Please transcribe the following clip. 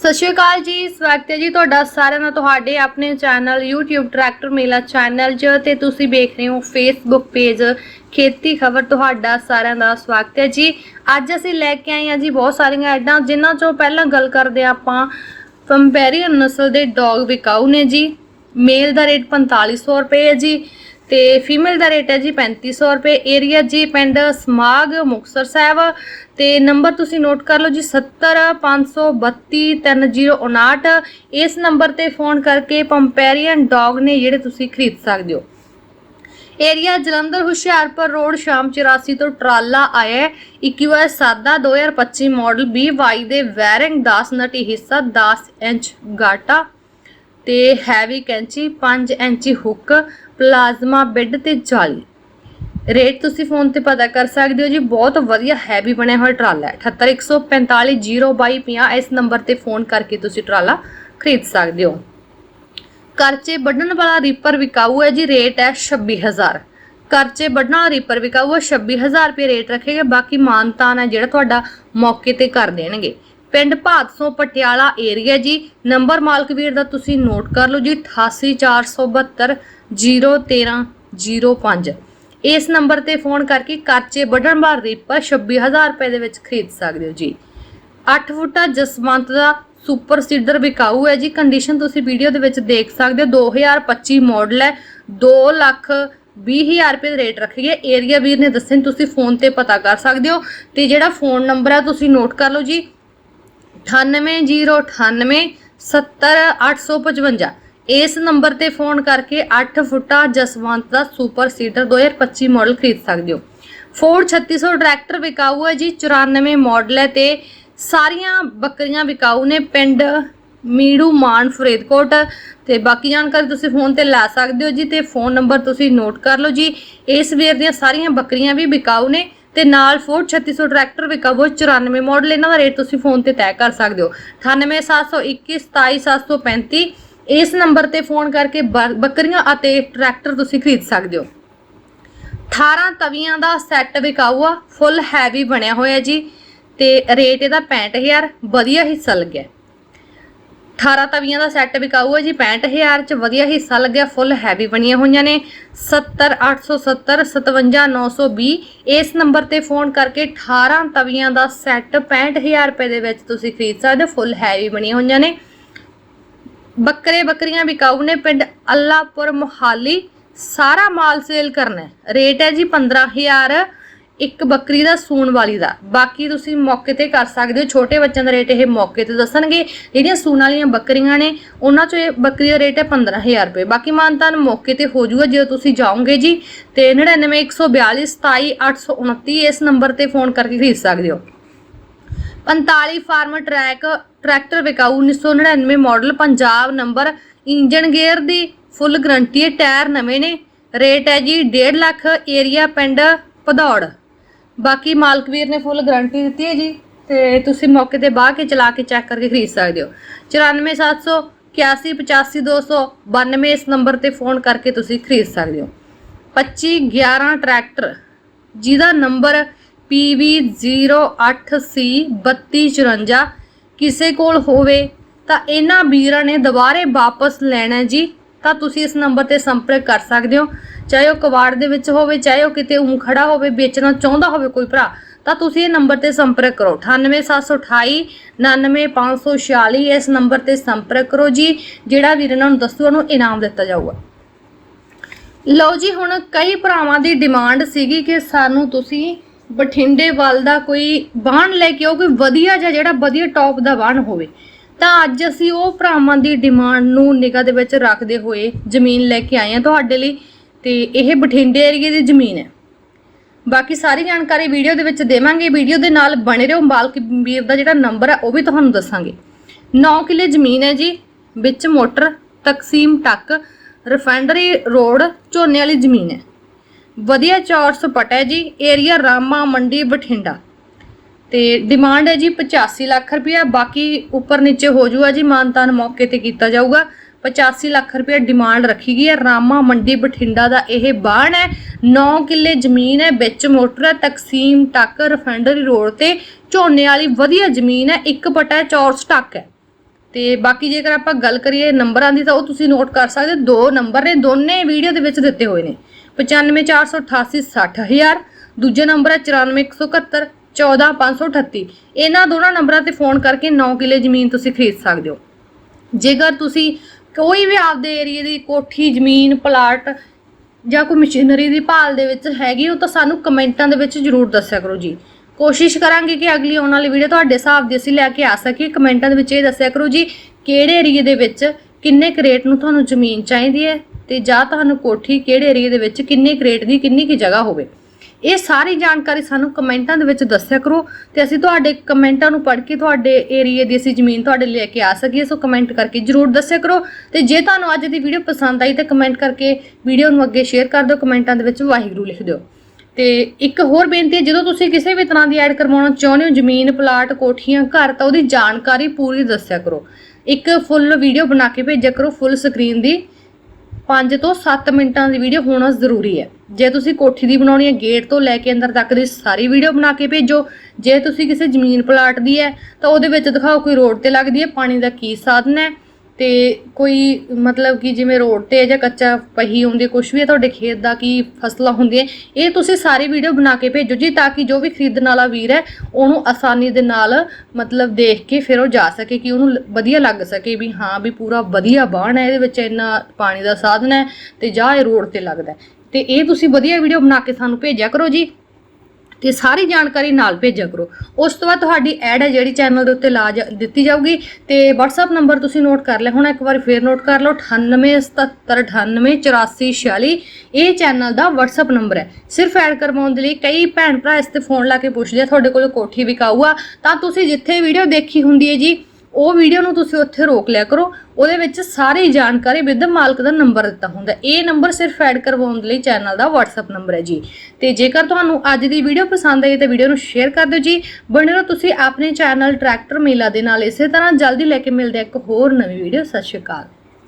ਸਤਿ ਸ਼੍ਰੀ ਅਕਾਲ ਜੀ, ਸਵਾਗਤ ਹੈ ਜੀ ਤੁਹਾਡਾ ਸਾਰਿਆਂ ਦਾ ਤੁਹਾਡੇ ਆਪਣੇ channel YouTube tractor Mela channel 'ਚ ਤੇ ਤੁਸੀਂ ਵੇਖ ਰਹੇ ਹੋ Facebook ਪੇਜ ਖੇਤੀ ਖਬਰ ਤੁਹਾਡਾ ਸਾਰਿਆਂ ਦਾ ਸਵਾਗਤ ਹੈ ਜੀ। ਅੱਜ ਅਸੀਂ ਲੈ ਕੇ ਆਏ ਹਾਂ ਜੀ ਬਹੁਤ ਸਾਰੀਆਂ ਐਡਾਂ, ਜਿਨ੍ਹਾਂ 'ਚੋਂ ਪਹਿਲਾਂ ਗੱਲ ਕਰਦੇ ਹਾਂ ਆਪਾਂ। ਪੰਪੈਰੀਅਨ ਨਸਲ ਦੇ ਡੌਗ ਵਿਕਾਊ ਨੇ ਜੀ। ਮੇਲ ਦਾ ਰੇਟ 4500 ਰੁਪਏ ਹੈ ਜੀ। ਤੇ ਫੀਮੇਲ ਦਾ ਰੇਟ ਹੈ ਜੀ 3500 ਰੁਪਏ। ਏਰੀਆ ਜੀ ਪਿੰਡ ਸਮਾਗ, ਮੁਕਤਸਰ ਸਾਹਿਬ। ਤੇ ਨੰਬਰ ਤੁਸੀਂ ਨੋਟ ਕਰ ਲਓ ਜੀ 7052233059 ਇਸ ਨੰਬਰ ਤੇ ਫੋਨ ਕਰਕੇ ਪੰਪੈਰੀਅਨ ਡੌਗ ਨੇ ਜਿਹੜੇ ਤੁਸੀਂ ਖਰੀਦ ਸਕਦੇ ਹੋ। ਏਰੀਆ ਜਲੰਧਰ, ਹੁਸ਼ਿਆਰਪੁਰ ਰੋਡ, ਸ਼ਾਮ 84 ਤੋਂ ਟਰਾਲਾ ਆਇਆ ਹੈ। 21 ਵਾਰ ਸਾਦਾ 2025 ਮਾਡਲ BY ਦੇ ਵੈਰਿੰਗ 10 ਨਟੀ ਹਿੱਸਾ 10 ਇੰਚ ਗਾਟਾ ਤੇ ਹੈਵੀ ਕੈਂਚੀ 5 ਇੰਚੀ ਹੁੱਕ। ਪਲਾਜ਼ਮਾ ਬੈੱਡ ਤੇ ਜਾਲੀ। ਰੇਟ ਤੁਸੀਂ ਫੋਨ ਤੇ ਪਤਾ ਕਰ ਸਕਦੇ ਹੋ ਜੀ, ਬਹੁਤ ਵਧੀਆ ਹੈਵੀ ਬਣਿਆ ਹੋਇਆ ਟਰਾਲਾ ਹੈ। 781450250 ਇਸ ਨੰਬਰ ਤੇ ਫੋਨ ਕਰਕੇ ਤੁਸੀਂ ਟਰਾਲਾ ਖਰੀਦ ਸਕਦੇ ਹੋ। ਕਰਚੇ ਵੱਢਣ ਵਾਲਾ ਰੀਪਰ ਵਿਕਾਊ ਹੈ ਜੀ, ਰੇਟ ਹੈ 26000 ਕਰਚੇ ਵੱਢਣ ਵਾਲਾ ਰੀਪਰ ਵਿਕਾਊ ਹੈ 26000 ਰੁਪਏ ਰੇਟ ਰੱਖੇਗਾ, ਬਾਕੀ ਮਾਨਤਾਨ ਹੈ ਜਿਹੜਾ ਤੁਹਾਡਾ ਮੌਕੇ ਤੇ ਕਰ ਦੇਣਗੇ। ਪਿੰਡ ਭਾਦਸੋਂ ਪਟਿਆਲਾ ਏਰੀਆ ਜੀ, ਨੰਬਰ ਮਾਲਕ ਵੀਰ ਦਾ ਤੁਸੀਂ ਨੋਟ ਕਰ ਲਓ ਜੀ 88472 01305 ਇਸ ਨੰਬਰ ਤੇ ਫੋਨ ਕਰਕੇ ਕਰਚੇ ਵੱਢਣ ਵਾਲਾ ਰੀਪਰ 26000 ਰੁਪਏ ਦੇ ਵਿੱਚ ਖਰੀਦ ਸਕਦੇ ਹੋ ਜੀ। 8 ਫੁੱਟਾ ਜਸਵੰਤ ਦਾ ਸੁਪਰ ਸੀਡਰ ਵਿਕਾਊ ਹੈ ਜੀ। ਕੰਡੀਸ਼ਨ ਤੁਸੀਂ ਵੀਡੀਓ ਦੇ ਵਿੱਚ ਦੇਖ ਸਕਦੇ ਹੋ। 2025 ਮਾਡਲ ਹੈ। 2 ਲੱਖ 20000 ਰੁਪਏ ਦੇ ਰੇਟ ਰੱਖੀ ਹੈ। ਏਰੀਆ ਵੀਰ ਨੇ ਦੱਸਿਆ, ਤੁਸੀਂ ਫੋਨ ਤੇ ਪਤਾ ਕਰ ਸਕਦੇ ਹੋ। ਤੇ ਜਿਹੜਾ ਫੋਨ ਨੰਬਰ ਹੈ, ਤੁਸੀਂ ਨੋਟ ਕਰ ਲਓ ਜੀ। 9808 70855 ਇਸ ਨੰਬਰ ਤੇ ਫੋਨ ਕਰਕੇ 8 ਫੁੱਟਾ ਜਸਵੰਤ ਦਾ ਸੁਪਰ ਸੀਡਰ 2025 ਮਾਡਲ ਖਰੀਦ ਸਕਦੇ ਹੋ। ਫੋਰਡ 3600 ਟਰੈਕਟਰ ਵਿਕਾਊ ਹੈ ਜੀ 94 ਮਾਡਲ ਹੈ ਤੇ ਸਾਰੀਆਂ ਬੱਕਰੀਆਂ ਵਿਕਾਊ ਨੇ ਪਿੰਡ ਮੀੜੂ ਮਾਨ ਫਰੀਦਕੋਟ। ਤੇ ਬਾਕੀ ਜਾਣਕਾਰੀ ਤੁਸੀਂ ਫੋਨ ਤੇ ਲੈ ਸਕਦੇ ਹੋ ਜੀ ਤੇ ਫੋਨ ਨੰਬਰ ਤੁਸੀਂ ਨੋਟ ਕਰ ਲਓ ਜੀ। ਇਸ ਵੇਰ ਦੀਆਂ ਸਾਰੀਆਂ ਬੱਕਰੀਆਂ ਵੀ ਵਿਕਾਊ ਨੇ ਤੇ ਨਾਲ ਫੋਰਡ 3600 ਟਰੈਕਟਰ ਵਿਕਾਊ ਹੈ, 94 ਮਾਡਲ। ਇਹਨਾਂ ਦਾ ਰੇਟ ਤੁਸੀਂ ਫੋਨ ਤੇ ਤੈਅ ਕਰ ਸਕਦੇ ਹੋ। 98721 27735 ਇਸ ਨੰਬਰ ਤੇ ਫੋਨ ਕਰਕੇ ਬੱਕਰੀਆਂ ਅਤੇ ਟਰੈਕਟਰ ਤੁਸੀਂ ਖਰੀਦ ਸਕਦੇ ਹੋ। 18 ਤਵੀਆਂ ਦਾ ਸੈੱਟ ਵਿਕਾਊ ਆ ਫੁੱਲ ਹੈਵੀ ਬਣਿਆ ਹੋਇਆ ਜੀ, ਤੇ ਰੇਟ ਇਹਦਾ 65000 ਵਧੀਆ ਹਿੱਸਾ ਲੱਗਿਆ। 18 ਤਵੀਆਂ ਦਾ ਸੈੱਟ ਵਿਕਾਊ ਹੈ ਜੀ 65000 ਚ ਵਧੀਆ ਹਿੱਸਾ ਲੱਗਿਆ, ਫੁੱਲ ਹੈਵੀ ਬਣੀਆਂ ਹੋਈਆਂ ਨੇ 70870 57920 ਇਸ ਨੰਬਰ ਤੇ ਫੋਨ ਕਰਕੇ 18 ਤਵੀਆਂ ਦਾ ਸੈੱਟ 65000 ਰੁਪਏ ਦੇ ਵਿੱਚ ਤੁਸੀਂ ਖਰੀਦ ਸਕਦੇ ਹੋ, ਫੁੱਲ ਹੈਵੀ ਬਣੀਆਂ ਹੋਈਆਂ ਨੇ। ਬੱਕਰੇ ਬੱਕਰੀਆਂ ਵਿਕਾਊ ਨੇ? ਪਿੰਡ ਅੱਲਾਪੁਰ ਮੁਹਾਲੀ। ਸਾਰਾ ਮਾਲ ਸੇਲ ਕਰਨਾ ਰੇਟ ਹੈ ਜੀ 15000 ਇੱਕ ਬੱਕਰੀ ਦਾ, ਸੂਣ ਵਾਲੀ ਦਾ। ਬਾਕੀ ਤੁਸੀਂ ਮੌਕੇ ਤੇ ਕਰ ਸਕਦੇ ਹੋ। ਛੋਟੇ ਬੱਚਿਆਂ ਦਾ ਰੇਟ ਇਹ ਮੌਕੇ ਤੇ ਦੱਸਣਗੇ। ਜਿਹੜੀਆਂ ਸੂਣ ਵਾਲੀਆਂ ਬੱਕਰੀਆਂ ਨੇ, ਉਹਨਾਂ 'ਚੋਂ ਇਹ ਬੱਕਰੀ ਦਾ ਰੇਟ ਹੈ 15000 ਰੁਪਏ। ਬਾਕੀ ਮਾਨਤਾਨ ਮੌਕੇ ਤੇ ਹੋ ਜਾਊਗਾ। ਜਦੋਂ ਤੁਸੀਂ ਜਾਓਗੇ ਜੀ, ਤੇ 99142 27829 ਇਸ ਨੰਬਰ ਤੇ ਫੋਨ ਕਰਕੇ ਖਰੀਦ ਸਕਦੇ ਹੋ। 45 ਫਾਰਮ ਟਰੈਕ, ਟਰੈਕਟਰ ਵਿਕਾਊ 1999 model, Punjab number engine gear ਦੀ ਫੁੱਲ ਗਰੰਟੀ ਹੈ ਟਾਇਰ ਨਵੇਂ ਨੇ। ਰੇਟ ਹੈ ਜੀ 1.5 ਲੱਖ, ਏਰੀਆ ਪਿੰਡ ਭਦੌੜ। ਬਾਕੀ ਮਾਲਕ ਵੀਰ ਨੇ ਫੁੱਲ ਗਰੰਟੀ ਦਿੱਤੀ ਹੈ ਜੀ, ਤੇ ਤੁਸੀਂ ਮੌਕੇ ਤੇ ਬਾਹ ਕੇ ਚਲਾ ਕੇ ਚੈੱਕ ਕਰਕੇ ਖਰੀਦ ਸਕਦੇ ਹੋ। 94700 8185292 ਇਸ ਨੰਬਰ ਤੇ ਫੋਨ ਕਰਕੇ ਤੁਸੀਂ ਖਰੀਦ ਸਕਦੇ ਹੋ। 2511 ਟਰੈਕਟਰ, ਜਿਹਦਾ ਨੰਬਰ PV08C3254 ਕਿਸੇ ਕੋਲ ਹੋਵੇ, ਤਾਂ ਇਹਨਾਂ ਵੀਰਾਂ ਨੇ ਦੁਬਾਰੇ ਵਾਪਸ ਲੈਣਾ ਜੀ। ਤਾਂ ਤੁਸੀਂ ਇਸ ਨੰਬਰ ਤੇ ਸੰਪਰਕ ਕਰ ਸਕਦੇ ਹੋ। ਚਾਹੇ ਉਹ ਕਵਾੜ ਦੇ ਵਿੱਚ ਹੋਵੇ, ਚਾਹੇ ਉਹ ਕਿਤੇ ਉਂ ਖੜਾ ਹੋਵੇ, ਵੇਚਣਾ ਚਾਹੁੰਦਾ ਹੋਵੇ ਕੋਈ ਭਰਾ, ਤਾਂ ਤੁਸੀਂ ਇਹ ਨੰਬਰ ਤੇ ਸੰਪਰਕ ਕਰੋ। 98728 99546 ਇਸ ਨੰਬਰ ਤੇ ਸੰਪਰਕ ਕਰੋ ਜੀ, ਜਿਹੜਾ ਵੀਰ ਇਹਨਾਂ ਨੂੰ ਦੱਸੂ ਉਹਨੂੰ ਇਨਾਮ ਦਿੱਤਾ ਜਾਊਗਾ। ਲਓ ਜੀ, ਹੁਣ ਕਈ ਭਰਾਵਾਂ ਦੀ ਡਿਮਾਂਡ ਸੀਗੀ ਕਿ ਸਾਨੂੰ ਤੁਸੀਂ ਬਠਿੰਡੇ ਵੱਲ ਦਾ ਕੋਈ ਬਾਣ ਲੈ ਕੇ ਆਓ, ਕੋਈ ਵਧੀਆ ਜਿਹਾ ਜਿਹੜਾ ਵਧੀਆ ਟੌਪ ਦਾ ਬਾਣ ਹੋਵੇ। ਤਾਂ ਅੱਜ ਅਸੀਂ ਉਹ ਭਰਾਵਾਂ ਦੀ ਡਿਮਾਂਡ ਨੂੰ ਨਿਗਾਹ ਦੇ ਵਿੱਚ ਰੱਖਦੇ ਹੋਏ ਜ਼ਮੀਨ ਲੈ ਕੇ ਆਏ ਹਾਂ ਤੁਹਾਡੇ ਲਈ ਤੇ ਇਹ ਬਠਿੰਡੇ ਏਰੀਏ ਦੀ ਜ਼ਮੀਨ ਹੈ। ਬਾਕੀ ਸਾਰੀ ਜਾਣਕਾਰੀ ਵੀਡੀਓ ਦੇ ਵਿੱਚ ਦੇਵਾਂਗੇ। ਵੀਡੀਓ ਦੇ ਨਾਲ ਬਣੇ ਰਹੋ। ਮਾਲਕ ਵੀਰ ਦਾ ਜਿਹੜਾ ਨੰਬਰ ਹੈ ਉਹ ਵੀ ਤੁਹਾਨੂੰ ਦੱਸਾਂਗੇ। 9 ਕਿੱਲੇ ਜ਼ਮੀਨ ਹੈ ਜੀ, ਵਿੱਚ ਮੋਟਰ, ਤਕਸੀਮ ਟੱਕ ਰਿਫਾਈਨਰੀ ਰੋਡ ਝੋਨੇ ਵਾਲੀ ਜ਼ਮੀਨ ਹੈ। ਵਧੀਆ ਚੌਰ ਸਪਟ ਹੈ ਜੀ ਏਰੀਆ ਰਾਮਾ ਮੰਡੀ ਬਠਿੰਡਾ। ਤੇ ਡਿਮਾਂਡ ਹੈ ਜੀ 85 ਲੱਖ ਰੁਪਇਆ, ਬਾਕੀ ਉੱਪਰ ਨੀਚੇ ਹੋ ਜਾਊਗਾ ਜੀ, ਮਾਨਤਾਨ ਮੌਕੇ ਤੇ ਕੀਤਾ ਜਾਊਗਾ। 85 ਲੱਖ ਰੁਪਏ ਡਿਮਾਂਡ ਰੱਖੀ ਗਈ ਹੈ, ਰਾਮਾ ਮੰਡੀ ਬਠਿੰਡਾ ਦਾ ਇਹ ਬਾਣ ਹੈ। 9 ਕਿੱਲੇ ਜ਼ਮੀਨ ਹੈ, ਵਿੱਚ ਮੋਟਰ ਹੈ, ਤਕਸੀਮ ਟੱਕ ਰਿਫਾਈਨਰੀ ਰੋਡ ਤੇ ਝੋਨੇ ਵਾਲੀ ਵਧੀਆ ਜ਼ਮੀਨ ਹੈ, ਇੱਕ ਪਟਾ ਚੌਰਸ ਟੱਕ ਹੈ। ਤੇ ਬਾਕੀ ਜੇਕਰ ਆਪਾਂ ਗੱਲ ਕਰੀਏ ਨੰਬਰਾਂ ਦੀ ਤਾਂ ਉਹ ਤੁਸੀਂ ਨੋਟ ਕਰ ਸਕਦੇ ਹੋ। ਦੋ ਨੰਬਰ ਨੇ, ਦੋਨੇ ਵੀਡੀਓ ਦੇ ਵਿੱਚ ਦਿੱਤੇ ਹੋਏ ਨੇ। 95488 60000 ਦੂਜੇ ਨੰਬਰ ਹੈ 94171 14538 ਇਹਨਾਂ ਦੋਨਾਂ ਨੰਬਰਾਂ ਤੇ ਫੋਨ ਕਰਕੇ 9 ਕਿੱਲੇ ਜ਼ਮੀਨ ਤੁਸੀਂ ਖਰੀਦ ਸਕਦੇ ਹੋ। ਜੇਕਰ ਤੁਸੀਂ ਕੋਈ ਵੀ ਆਪਦੇ ਏਰੀਏ ਦੀ ਕੋਠੀ, ਜ਼ਮੀਨ, ਪਲਾਟ ਜਾਂ ਕੋਈ ਮਸ਼ੀਨਰੀ ਦੀ ਭਾਲ ਦੇ ਵਿੱਚ ਹੈਗੀ ਉਹ ਤਾਂ ਸਾਨੂੰ ਕਮੈਂਟਾਂ ਦੇ ਵਿੱਚ ਜਰੂਰ ਦੱਸਿਆ ਕਰੋ ਜੀ। ਕੋਸ਼ਿਸ਼ ਕਰਾਂਗੇ ਕਿ ਅਗਲੀ ਆਉਣ ਵਾਲੀ ਵੀਡੀਓ ਤੁਹਾਡੇ ਹਿਸਾਬ ਦੀ ਅਸੀਂ ਲੈ ਕੇ ਆ ਸਕੀਏ। ਕਮੈਂਟਾਂ ਦੇ ਵਿੱਚ ਇਹ ਦੱਸਿਆ ਕਰੋ ਜੀ, ਕਿਹੜੇ ਏਰੀਏ ਦੇ ਵਿੱਚ ਕਿੰਨੇ ਕਰੇਟ ਨੂੰ ਤੁਹਾਨੂੰ ਜ਼ਮੀਨ ਚਾਹੀਦੀ ਹੈ ਤੇ ਜਾਂ ਤੁਹਾਨੂੰ ਕੋਠੀ ਕਿਹੜੇ ਏਰੀਏ ਦੇ ਵਿੱਚ ਕਿੰਨੇ ਕਰੇਟ ਦੀ ਕਿੰਨੀ ਕੀ ਜਗ੍ਹਾ ਹੋਵੇ। ਇਹ ਸਾਰੀ ਜਾਣਕਾਰੀ ਸਾਨੂੰ ਕਮੈਂਟਾਂ ਦੇ ਵਿੱਚ ਦੱਸਿਆ ਕਰੋ ਤੇ ਅਸੀਂ ਤੁਹਾਡੇ ਕਮੈਂਟਾਂ ਨੂੰ ਪੜ੍ਹ ਕੇ ਤੁਹਾਡੇ ਏਰੀਏ ਦੀ ਅਸੀਂ ਜ਼ਮੀਨ ਤੁਹਾਡੇ ਲੈ ਕੇ ਆ ਸਕੀਏ, ਸੋ ਕਮੈਂਟ ਕਰਕੇ ਜਰੂਰ ਦੱਸਿਆ ਕਰੋ। ਤੇ ਜੇ ਤੁਹਾਨੂੰ ਅੱਜ ਦੀ ਵੀਡੀਓ ਪਸੰਦ ਆਈ ਤਾਂ ਕਮੈਂਟ ਕਰਕੇ ਵੀਡੀਓ ਨੂੰ ਅੱਗੇ ਸ਼ੇਅਰ ਕਰ ਦਿਓ, ਕਮੈਂਟਾਂ ਦੇ ਵਿੱਚ ਵਾਹਿਗੁਰੂ ਲਿਖ ਦਿਓ। ਤੇ ਇੱਕ ਹੋਰ ਬੇਨਤੀ ਹੈ, ਜਦੋਂ ਤੁਸੀਂ ਕਿਸੇ ਵੀ ਤਰ੍ਹਾਂ ਦੀ ਐਡ ਕਰਵਾਉਣਾ ਚਾਹੁੰਦੇ ਹੋ, ਜ਼ਮੀਨ, ਪਲਾਟ, ਕੋਠੀਆਂ, ਘਰ, ਤਾਂ ਉਹਦੀ ਜਾਣਕਾਰੀ ਪੂਰੀ ਦੱਸਿਆ ਕਰੋ। ਇੱਕ ਫੁੱਲ ਵੀਡੀਓ ਬਣਾ ਕੇ ਭੇਜਿਆ ਕਰੋ ਫੁੱਲ ਸਕਰੀਨ ਦੀ। 5 ਤੋਂ 7 ਮਿੰਟਾਂ ਦੀ ਵੀਡੀਓ ਹੋਣਾ ਜ਼ਰੂਰੀ ਹੈ। ਜੇ ਤੁਸੀਂ ਕੋਠੀ ਦੀ ਬਣਾਉਣੀ ਹੈ ਗੇਟ ਤੋਂ ਲੈ ਕੇ ਅੰਦਰ ਤੱਕ ਦੀ ਸਾਰੀ ਵੀਡੀਓ ਬਣਾ ਕੇ ਭੇਜੋ। ਜੇ ਤੁਸੀਂ ਕਿਸੇ ਜ਼ਮੀਨ, ਪਲਾਟ ਦੀ ਹੈ, ਤਾਂ ਉਹਦੇ ਵਿੱਚ ਦਿਖਾਓ ਕੋਈ ਰੋਡ ਤੇ ਲੱਗਦੀ ਹੈ, ਪਾਣੀ ਦਾ ਕੀ ਸਾਧਨ ਹੈ। ਤੇ ਕੋਈ ਮਤਲਬ ਕਿ ਜਿਵੇਂ ਰੋਡ ਤੇ ਜਾਂ ਕੱਚਾ ਪਹੀ ਹੁੰਦੀ ਕੁਝ ਵੀ ਹੈ ਤੁਹਾਡੇ ਖੇਤ ਦਾ ਕੀ ਫਸਲਾਂ ਹੁੰਦੀਆਂ, ਇਹ ਤੁਸੀਂ ਸਾਰੀ ਵੀਡੀਓ ਬਣਾ ਕੇ ਭੇਜੋ ਜੀ, ਤਾਂ ਕਿ ਜੋ ਵੀ ਖਰੀਦਣ ਵਾਲਾ ਵੀਰ ਹੈ, ਉਹਨੂੰ ਆਸਾਨੀ ਦੇ ਨਾਲ ਮਤਲਬ ਦੇਖ ਕੇ ਫਿਰ ਉਹ ਜਾ ਸਕੇ ਕਿ ਉਹਨੂੰ ਵਧੀਆ ਲੱਗ ਸਕੇ ਵੀ ਹਾਂ ਵੀ ਪੂਰਾ ਵਧੀਆ ਬਾਣ ਹੈ, ਇਹਦੇ ਵਿੱਚ ਇੰਨਾ ਪਾਣੀ ਦਾ ਸਾਧਨ ਹੈ ਤੇ ਜਾਂ ਇਹ ਰੋਡ ਤੇ ਲੱਗਦਾ ਹੈ। ਤੇ ਇਹ ਤੁਸੀਂ ਵਧੀਆ ਵੀਡੀਓ ਬਣਾ ਕੇ ਸਾਨੂੰ ਭੇਜਿਆ ਕਰੋ ਜੀ ਤੇ ਸਾਰੀ ਜਾਣਕਾਰੀ ਨਾਲ ਭੇਜਿਆ ਕਰੋ। ਉਸ ਤੋਂ ਬਾਅਦ ਤੁਹਾਡੀ ਐਡ ਹੈ ਜਿਹੜੀ ਚੈਨਲ ਦੇ ਉੱਤੇ ਲਾ ਜਾ- ਦਿੱਤੀ ਜਾਊਗੀ ਤੇ WhatsApp ਨੰਬਰ ਤੁਸੀਂ ਨੋਟ ਕਰ ਲਿਆ ਹੁਣ, ਇੱਕ ਵਾਰ ਫੇਰ ਨੋਟ ਕਰ ਲਓ 9877988446 ਇਹ ਚੈਨਲ ਦਾ WhatsApp ਨੰਬਰ ਹੈ। ਸਿਰਫ ਐਡ ਕਰਵਾਉਣ ਦੇ ਲਈ ਕਈ ਭੈਣ ਭਰਾ ਇਸ ਤੇ ਫੋਨ ਲਾ ਕੇ ਪੁੱਛਦੇ ਆ, ਤੁਹਾਡੇ ਕੋਲ ਕੋਠੀ ਵਿਕਾਊ ਆ, ਤਾਂ ਤੁਸੀਂ ਜਿੱਥੇ ਵੀਡੀਓ ਦੇਖੀ ਹੁੰਦੀ ਹੈ ਜੀ ਉਹ ਵੀਡੀਓ ਨੂੰ ਤੁਸੀਂ ਉੱਥੇ ਰੋਕ ਲਿਆ ਕਰੋ। ਉਹਦੇ ਵਿੱਚ ਸਾਰੀ ਜਾਣਕਾਰੀ ਵਿਦ ਮਾਲਕ ਦਾ ਨੰਬਰ ਦਿੱਤਾ ਹੁੰਦਾ। ਇਹ ਨੰਬਰ ਸਿਰਫ ਐਡ ਕਰਵਾਉਣ ਦੇ ਲਈ ਚੈਨਲ ਦਾ WhatsApp ਨੰਬਰ ਹੈ ਜੀ। ਤੇ ਜੇਕਰ ਤੁਹਾਨੂੰ ਅੱਜ ਦੀ ਵੀਡੀਓ ਪਸੰਦ ਆਈ ਤਾਂ ਵੀਡੀਓ ਨੂੰ ਸ਼ੇਅਰ ਕਰ ਦਿਓ ਜੀ। ਬਣੇ ਰਹੋ ਤੁਸੀਂ ਆਪਣੇ ਚੈਨਲ ਟਰੈਕਟਰ ਮੇਲਾ ਦੇ ਨਾਲ। ਇਸੇ ਤਰ੍ਹਾਂ ਜਲਦੀ ਲੈ ਕੇ ਮਿਲਦੇ ਇੱਕ ਹੋਰ ਨਵੀਂ ਵੀਡੀਓ ਸਤਿ ਸ਼੍ਰੀ ਅਕਾਲ।